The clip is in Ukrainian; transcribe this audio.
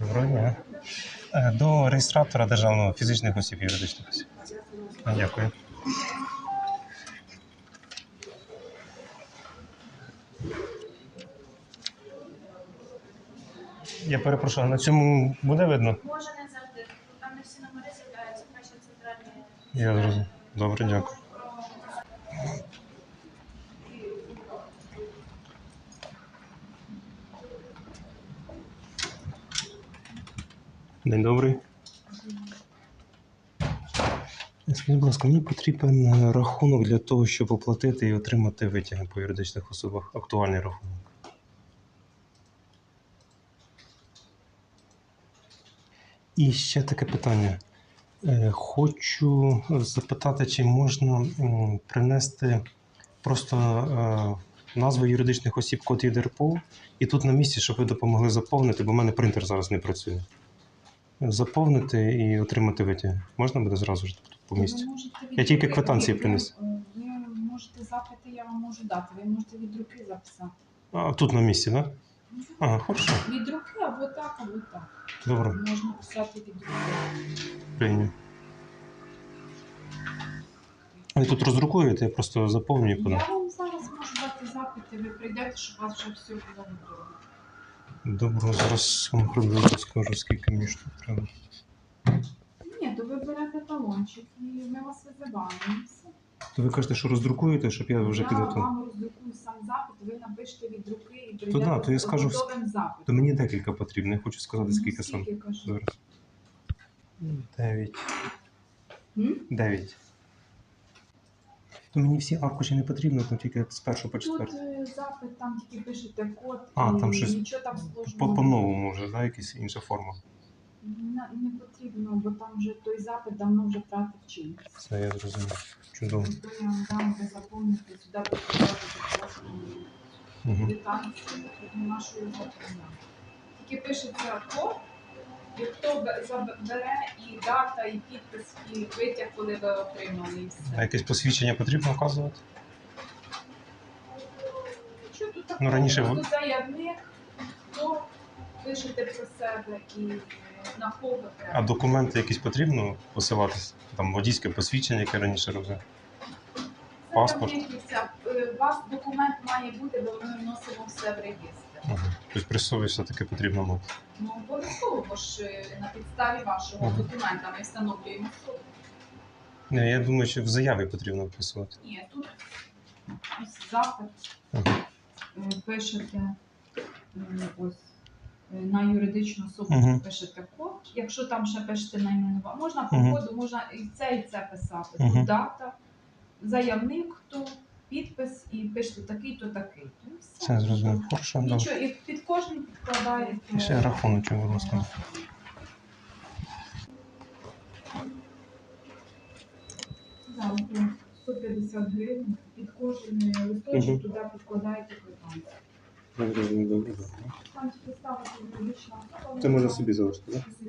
Доброго дня. Е, До реєстратора державного фізичних осіб юридичних осіб. Дякую. Я перепрошую, на цьому буде видно? Може не завжди. Там не всі номери з'являються, краще центральні. Я зрозумів. Добре, дякую. День добрий. Скажіть, будь ласка, мені потрібен е, рахунок для того, щоб оплатити і отримати витяги по юридичних особах. Актуальний рахунок. І ще таке питання. Е, Хочу запитати, чи можна принести просто е, назви юридичних осіб код ЄДРПО, і тут на місці, щоб ви допомогли заповнити, бо в мене принтер зараз не працює. Заповнити і отримати витяги. Можна буде зразу ж тут по? Ви можете Я тільки квитанції ви- приніс. Ви можете запити, я вам можу дати. Ви можете від руки записати. А тут на місці, так? Да? Ага, хорошо. Від руки або так, або так. Добре, Можна писати від руки. прийняв. Ви тут роздрукуєте, я просто заповнюю і. Я вам зараз можу дати запити, ви прийдете, щоб у вас вже все було готово. Добре, зараз вам приблизно скажу, скільки мені штук треба. Ні, то ви берете талончик і ми вас визиваємо. То ви кажете, що роздрукуєте, щоб я вже я підготував. вам роздрукую сам запит, ви напишете від руки і То прийдете да, то я з скажу, готовим запитом. То мені декілька потрібно, я хочу сказати, Ну, скільки саме. скільки, кажу? Зараз. Дев'ять. М? Дев'ять. То мені всі аркуші не потрібно, там тільки з першого по Тут четвертий. е, запит, там тільки пишете код А, і там щось нічого там сложного. По- По-новому вже, да, якась інша форма. Не, не потрібно, бо там вже той запит давно вже втратив чинність. Все, я зрозумів. Чудово. То я вам дам, ви заповните сюди Угу. квитанцію, тоді нашу його прийняти. Тільки пишеться код, хто бе- забере і дата, і підпис, і витяг, коли ви отримали, і А все. якесь посвідчення потрібно вказувати? Що тут такого? Ну, раніше ви- Просто заявник, то пишете про себе і е, на кого А документи якісь потрібно посилатися? Там водійське посвідчення, яке раніше робив. Паспорт? Е, У вас документ має бути, бо ми вносимо все в реєстр. Тобто при собі все-таки потрібно мати. Ну, обов'язково, бо ж е, на підставі вашого Мгм. документа ми встановлюємо особу. Не, я думаю, що в заяві потрібно вписувати. Ні, тут ось запит Угу. е, пишете ось е, на юридичну особу Мгм. пишете код. Якщо там ще пишете найменування, можна по Мгм. коду, можна і це, і це писати. Мгм. Тут дата, заявник, хто, підпис і пишете такий-то такий. то і все. Все зрозумів. Хорошо, добре. Нічого, і під кожним підкладаєте. І ще рахунок, будь ласка. Да, от 150 гривень. Під кожен листочок Мгм. туди підкладаєте квитанцію. Я добре, добре. Там ставити юридична особа. Це можна собі залишити, так? Да.